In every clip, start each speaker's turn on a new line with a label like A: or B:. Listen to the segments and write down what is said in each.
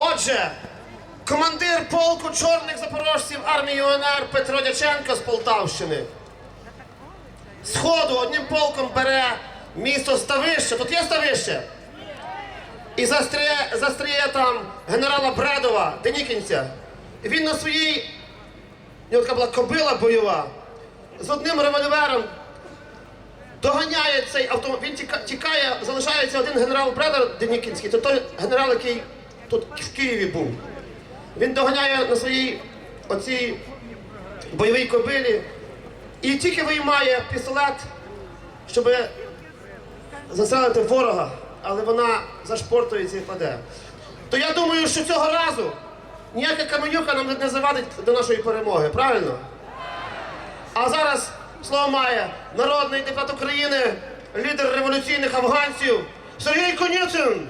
A: Отже, командир полку чорних запорожців армії УНР Петро Дяченко з Полтавщини. Сходу одним полком бере місто Ставище. Тут є Ставище? І застріє, застріє там генерала Бредова, Денікінця. І він на своїй, в нього така була кобила бойова, з одним револьвером доганяє цей автомобіль, він тікає, залишається один генерал Бредер Денікінський, це той генерал, який тут в Києві був. Він доганяє на своїй оцій бойовій кобилі і тільки виймає пістолет, щоб застрелити ворога, але вона зашпортується і паде. То я думаю, що цього разу ніяка каменюка нам не завадить до нашої перемоги, правильно? А зараз слово має народний депутат України, лідер революційних афганців Сергій Конюцин.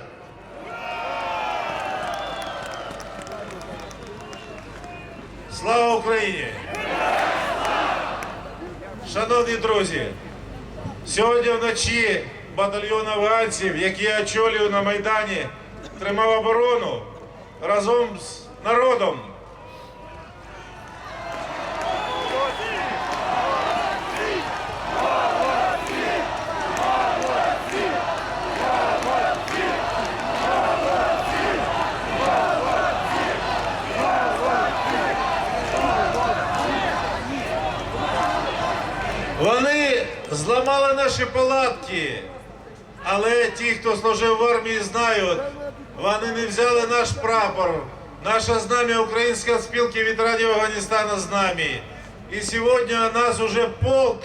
B: Слава Україні! Шановні друзі, сьогодні вночі батальйон афганців, який я очолюю на Майдані, тримав оборону разом з народом. Вони зламали наші палатки, але ті, хто служив в армії, знають, вони не взяли наш прапор, наше знам'я Української спілки ветеранів Афганістану з нами. І сьогодні у нас уже полк,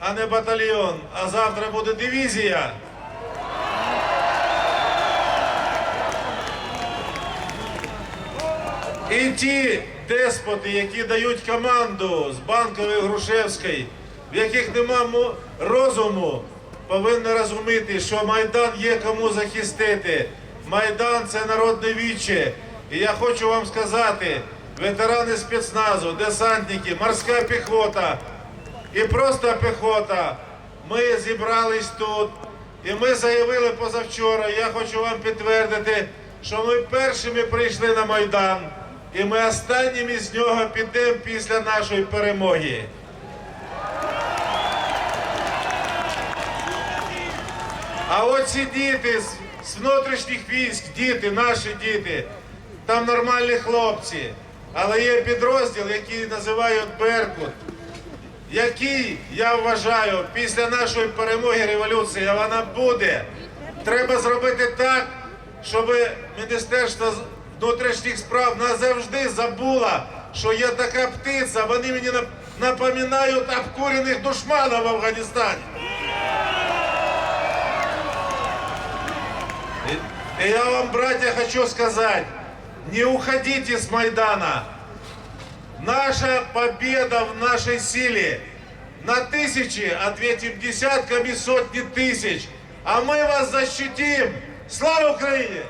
B: а не батальйон, а завтра буде дивізія. І ті деспоти, які дають команду з банкової Грушевської, в яких нема розуму, повинні розуміти, що Майдан є кому захистити. Майдан це народне віче. І я хочу вам сказати, ветерани спецназу, десантники, морська піхота і просто піхота. Ми зібрались тут і ми заявили позавчора. Я хочу вам підтвердити, що ми першими прийшли на Майдан, і ми останніми з нього підемо після нашої перемоги. А от ці діти з, внутрішніх військ, діти, наші діти, там нормальні хлопці, але є підрозділ, який називають Беркут який, я вважаю, після нашої перемоги революції, вона буде, треба зробити так, щоб Міністерство внутрішніх справ назавжди забуло, що є така птиця, вони мені нап- напоминають обкурених душманів в Афганістані. И я вам, братья, хочу сказать, не уходите с Майдана. Наша победа в нашей силе. На тысячи ответим десятками сотни тысяч. А мы вас защитим. Слава Украине!